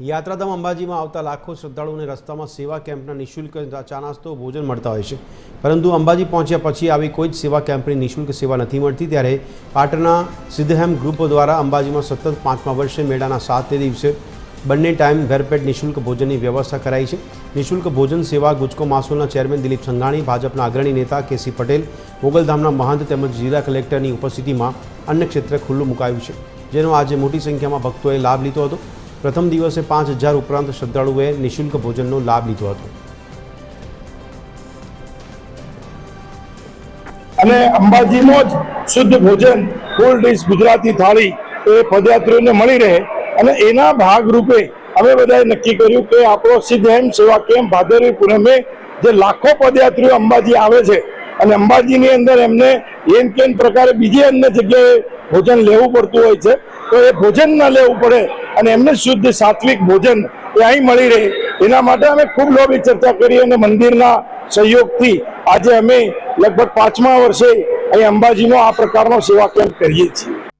યાત્રાધામ અંબાજીમાં આવતા લાખો શ્રદ્ધાળુઓને રસ્તામાં સેવા કેમ્પના નિઃશુલ્ક ચા નાસ્તો ભોજન મળતા હોય છે. પરંતુ અંબાજી પહોંચ્યા પછી આવી કોઈ જ સેવા કેમ્પની નિઃશુલ્ક સેવા નથી મળતી. ત્યારે પાટણના સિદ્ધહેમ ગ્રુપ દ્વારા અંબાજીમાં સતત પાંચમા વર્ષે મેળાના સાતે દિવસે બંને ટાઈમ ભેરપેટ નિઃશુલ્ક ભોજનની વ્યવસ્થા કરાઈ છે. નિઃશુલ્ક ભોજન સેવા ગુજકો માસોલના ચેરમેન દિલીપ સંઘાણી, ભાજપના અગ્રણી નેતા કેસી પટેલ, મોગલધામના મહંત તેમજ જિલ્લા કલેક્ટરની ઉપસ્થિતિમાં અન્ય ક્ષેત્ર ખુલ્લું મુકાયું છે. જેનો આજે મોટી સંખ્યામાં ભક્તોએ લાભ લીધો હતો. પ્રથમ દિવસે પાંચ હજાર ઉપરાંત શ્રદ્ધાળુઓએ નિઃશુલ્ક ભોજનનો લાભ લીધો હતો. અને અંબાજીમાં જ શુદ્ધ ભોજન કોલ્ડ ડીશ ગુજરાતી થાળી એ પદયાત્રીઓને મળી રહે અને એના ભાગરૂપે અમે બધાએ નક્કી કર્યું કે આપણો સિદ્ધ એમ સેવા કેમ્પ ભાદરવી પૂનમે જે લાખો પદયાત્રીઓ અંબાજી આવે છે અને અંબાજીની અંદર એમને એમ કેમ પ્રકારે બીજી અન્ય જગ્યાએ ભોજન લેવું પડતું હોય છે. તો એ ભોજન ના લેવું પડે અને એમને શુદ્ધ સાત્વિક ભોજન એ અહીં મળી રહે. એના માટે અમે ખૂબ લોભી ચર્ચા કરી અને મંદિરના સહયોગથી આજે અમે લગભગ પાંચમા વર્ષે અહીં અંબાજીનો આ પ્રકારનો સેવા કેમ્પ કરીએ છીએ.